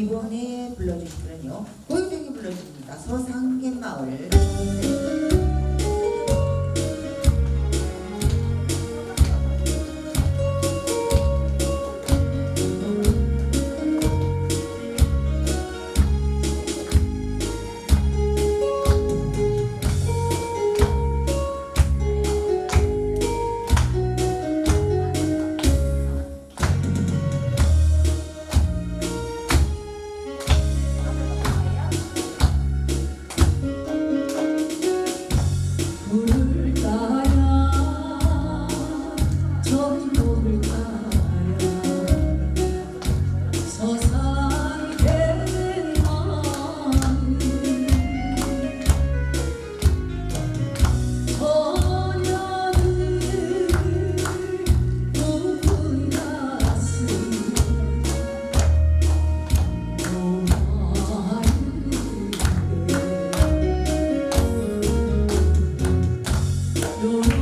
이번에 불러주실 분은요 고유정이 불러줍니다. 서상계 마을 don't